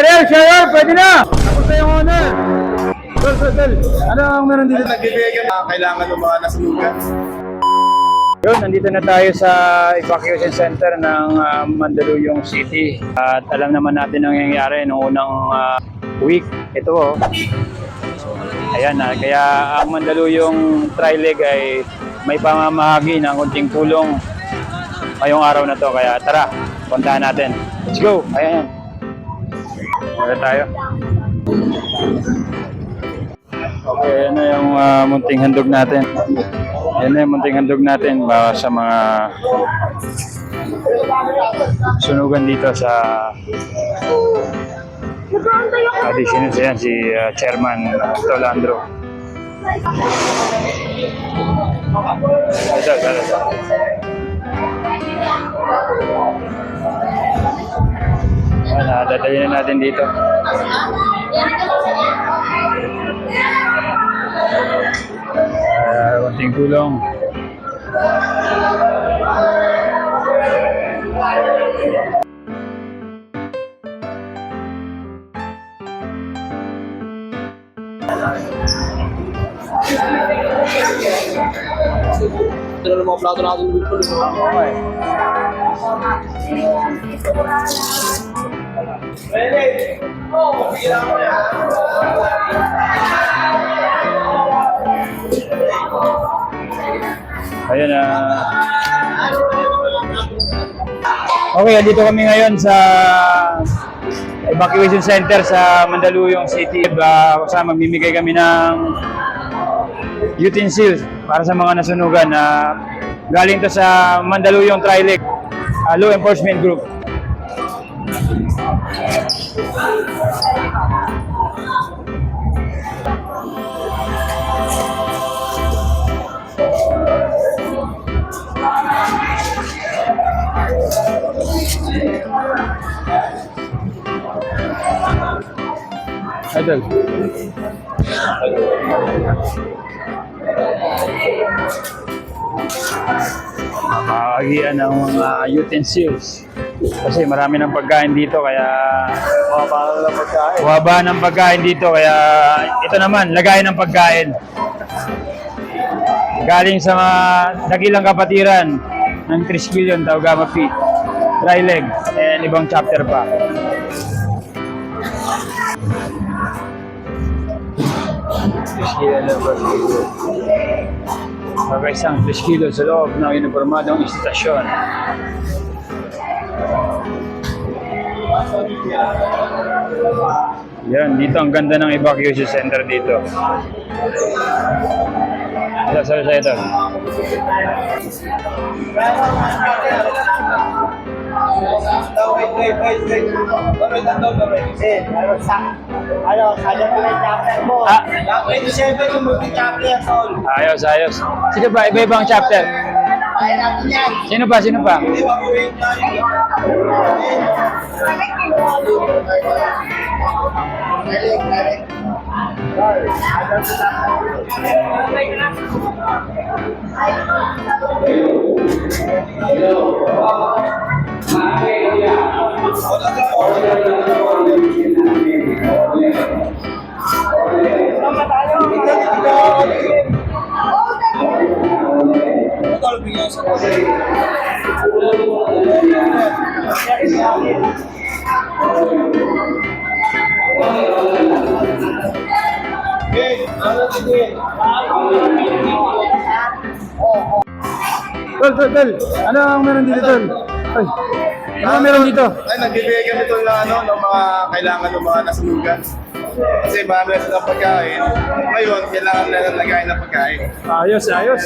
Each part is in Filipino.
Share, share, pwede na! Ako sa yung owner! Tol, tol, tol. Ano ang meron dito? Nagbibigay ka kailangan ng mga nasunugan. Yun, nandito na tayo sa evacuation center ng ah, Mandaluyong City. At alam naman natin ang nangyayari noong unang ah, week. Ito oh. Ayan na, kaya ang Mandaluyong Trileg ay may pamamahagi ng kunting tulong ngayong araw na to. Kaya tara, puntahan natin. Let's go! Ayan. Wala tayo. Okay, ayan na yung ah, munting handog natin. Ayan na yung munting handog natin para sa mga sunugan dito sa additional yan si ah, Chairman uh, Tolandro. Ito, ito, ito. Ayan, ah, dadalhin na natin dito. Uh, konting tulong. Ito na mga plato natin ng Wilpol. Okay. Ayun na. Okay, andito kami ngayon sa evacuation center sa Mandaluyong City. Uh, kasama mamimigay kami ng utensils para sa mga nasunugan na galing to sa Mandaluyong Trilec uh, Law Enforcement Group. Idol. Makahagian ng mga utensils. Kasi marami ng pagkain dito kaya Mga ng pagkain. Waba ng pagkain dito kaya ito naman, lagayan ng pagkain. Galing sa mga dakilang kapatiran ng Triskelion, Taugama P, Dry Leg, and ibang chapter pa. Triskelion na ba? Mga isang Triskelion sa loob ng uniformadong istasyon. Yan, dito ang ganda ng evacuation center dito. Ito, sorry sa ito. Chapter mo. Ah, 27 yung multi-chapter, Sol. ayos, ayos. Sino ba? Iba-ibang chapter. Sino pa? Sino pa? Di ba, na Okay, ano din? Tol, tol, tol. Ano ang meron dito, tol? Ay, ano meron dito? Ay, nagbibigay kami tol ng ano, ng mga kailangan ng mga nasunugan. Kasi marami na silang pagkain. Ngayon, kailangan na ng lagayan ng pagkain. Ayos, ayos.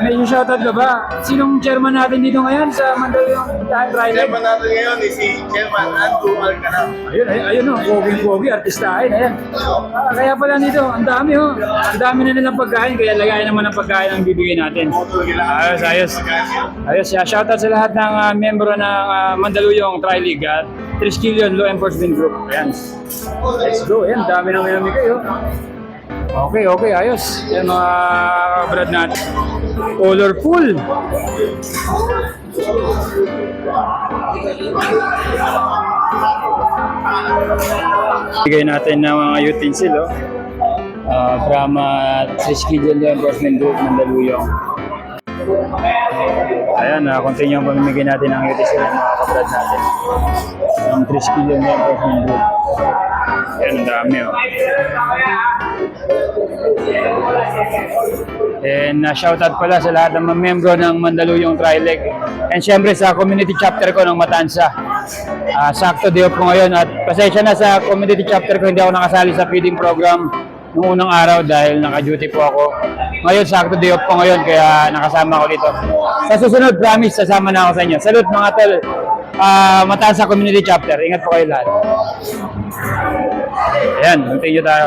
May shoutout ka ba? Sinong chairman natin dito ngayon sa Mandaluyong Trilec? Chairman natin ngayon is si Chairman Andrew Alcanab. Ayun, ayun, ayun oh, pogi-pogi, artistahin, ayan. Ah, kaya pala nito, ang dami oh. Ang dami na nilang pagkain, kaya lagayan naman ng pagkain ang bibigay natin. Ayos, ayos. Ayos, yeah, shoutout sa lahat ng ah, membro ng ah, Mandaluyong Tri-League at Triskelion Law Enforcement Group. Ayan. Let's go, ayan, dami nang minamigay oh. Okay, okay, ayos. Yan mga brad natin. Colorful. Bigay natin ng mga utensil, oh. Uh, from uh, Triskidel Enforcement Group, Mandaluyong. Ayan, uh, continue ang pamimigay natin ng utensil ng mga kabrad natin. Ng Triskidel Enforcement Group. Ayan, ang dami, oh. And uh, shoutout pala sa lahat ng membro ng Mandaluyong Trileg. And syempre sa community chapter ko ng Matansa. Ah, sakto day off ko ngayon at pasensya na sa community chapter ko hindi ako nakasali sa feeding program nung unang araw dahil naka-duty po ako. Ngayon sakto day off ko ngayon kaya nakasama ako dito. Sa susunod promise sasama na ako sa inyo. Salute mga tol. Ah, Matansa Community Chapter. Ingat po kayo lahat. Ayan, continue tayo.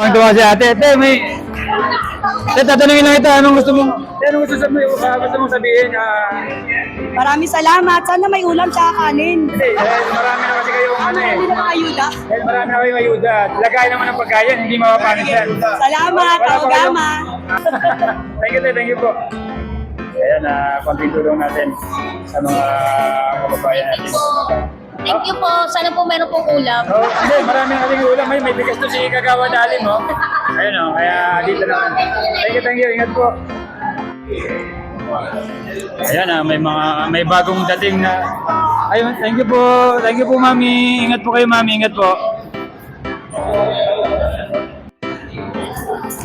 Ang tuwa si ate. Ate, may... Ate, tatanungin lang ito. Anong gusto mong... Ate, Anong gusto, sabi, ah, gusto mong sabihin? Ah, Maraming salamat. Sana may ulam tsaka kanin. hindi, dahil marami na kasi kayong ano eh. Hindi na ayuda. Dahil marami na kayong ayuda. Lagay naman ng pagkain, hindi mapapangit yan. Salamat, Wala pa thank you, thank you po. Ayan, uh, konting tulong natin sa mga kababayan natin. Thank you po. Sana po meron pong ulam. Oh, hindi, marami na kasing ulam. May, may bigas to si Kagawa Dalim, oh. Ayun, oh, kaya dito naman. Thank you, thank you. Ingat po. Ayan, ah, may mga, may bagong dating na... Ayun, thank you po. Thank you po, mami. Ingat po kayo, mami. Ingat po.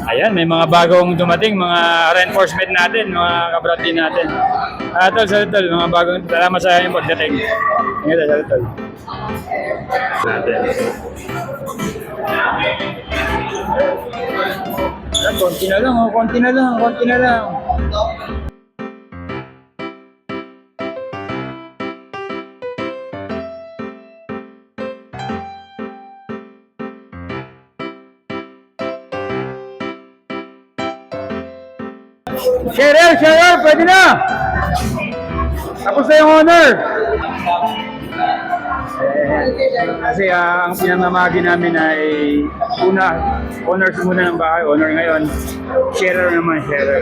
Ayan, may mga bagong dumating, mga reinforcement natin, mga kabrati natin. Ah, tol, salut, tol. Mga bagong, salamat sa inyong pagdating. Ingat, salut, tol. Natin. Ah, konti na lang, oh, konti na lang, konti na lang. Cheryl, Cheryl, pwede na! Tapos na yung honor! Kasi ah, ang pinangamagi namin ay una, honors muna ng bahay, honor ngayon. Sharer naman. Sharer,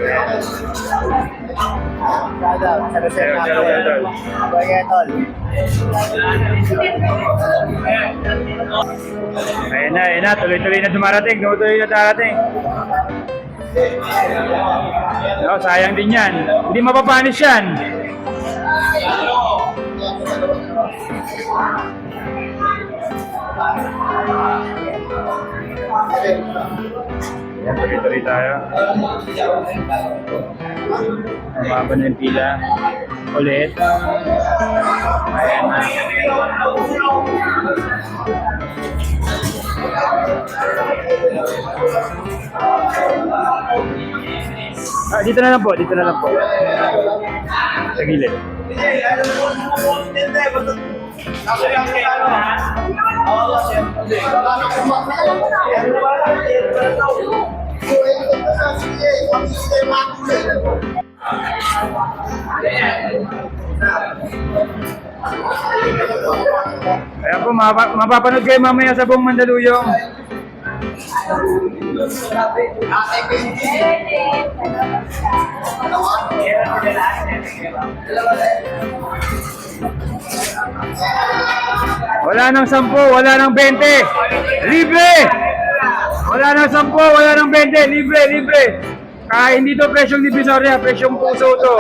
sharer, sharer. Ayan na, ayan na, tuloy-tuloy na dumarating, tuloy-tuloy na darating. No, sayang din yan. Hindi mapapanis yan. Yan, tuloy-tuloy tayo. Mababa na yung pila. Ulit. Ayan na. Ah, dito na lang po, dito na lang po. Sa gilid. Ayan po, mapa- mapapanood kayo mamaya sa buong Mandaluyong. Wala nang 10, wala nang 20. Libre! Wala nang 10, wala nang 20. Libre, libre. Kaya hindi to presyong divisoria, presyong puso to.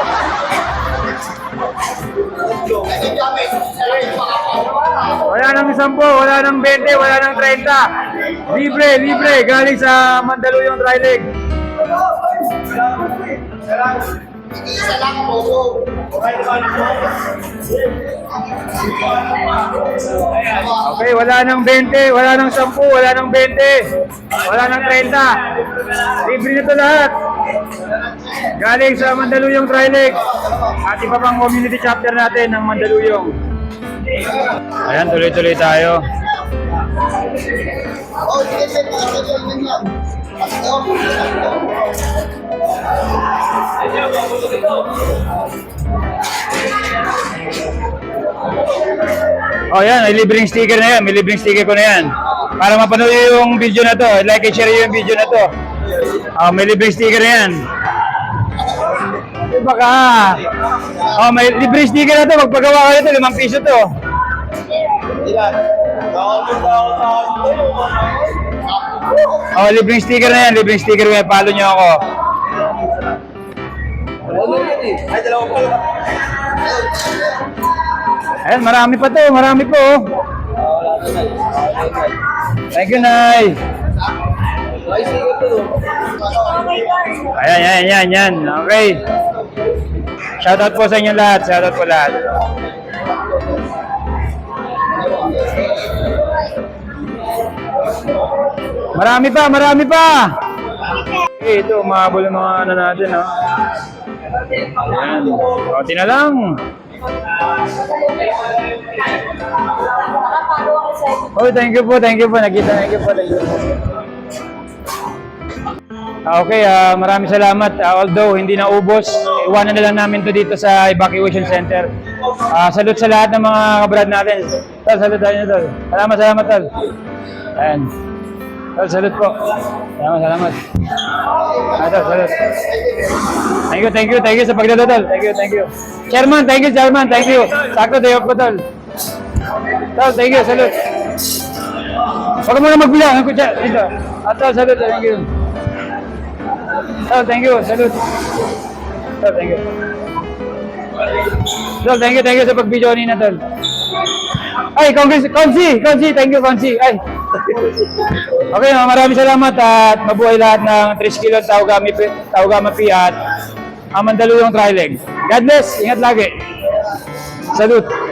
Wala nang 10, wala nang 20, wala nang 30. Libre, libre. Galing sa Mandaluyong Trileg. Isa lang po. Okay, wala nang 20, wala nang 10, wala nang 20, wala nang 30. Libre na to lahat. Galing sa Mandaluyong Trilex. At iba pang community chapter natin ng Mandaluyong. Ayan, tuloy-tuloy tayo. Oh, sige, sige, sige, sige, sige. Oh, yan, may libreng sticker na yan. May libreng sticker ko na yan. Para mapanood yung video na to, like and share yung video na to. Oh, may libreng sticker na yan. Diba ka? Oh, may libreng sticker na to. Magpagawa kayo to, limang piso to. Oh, libreng sticker na yan, libreng sticker yan. Follow nyo ako. Ayan, marami pa to, marami po. oh. Thank you, Nay. Ayan, yan, yan, yan. Okay. Shoutout po sa inyo lahat. Shoutout po lahat. Marami pa, marami pa. Okay, ito, umahabol ang mga ano natin, ha. Ayan. Konti na lang. Oh, thank you po, thank you po. Nakita, thank you po, thank you po. Ah, Okay, ah, maraming salamat. Ah, although hindi na ubos, iwanan na lang namin to dito sa evacuation center. Ah, salute sa lahat ng mga kabrad natin. Tol, salute tayo nyo, tol. Salamat, salamat, tol. Ayan. Tol, salute po. Salamat, salamat. Ah, tol, salute. Thank you, thank you, thank you pagdalo, tol. Thank you, thank you. Chairman, thank you, Chairman, thank you. Sakto, day off ko, tol. Thank you, salute. Huwag mo na magbilang, ang kutsa, dito. Ah, tol, salute, thank you. Tol, thank you, salute. Tol, thank you. Tol, thank you, thank you sa pag-video kanina, tol. Ay, Congress, Consi, Consi, thank you, Consi. Ay. Okay, ah, maraming salamat at mabuhay lahat ng 3 kilo Taugami, Taugamapi at ang Mandaluyong Trileg. God bless, ingat lagi. Salute.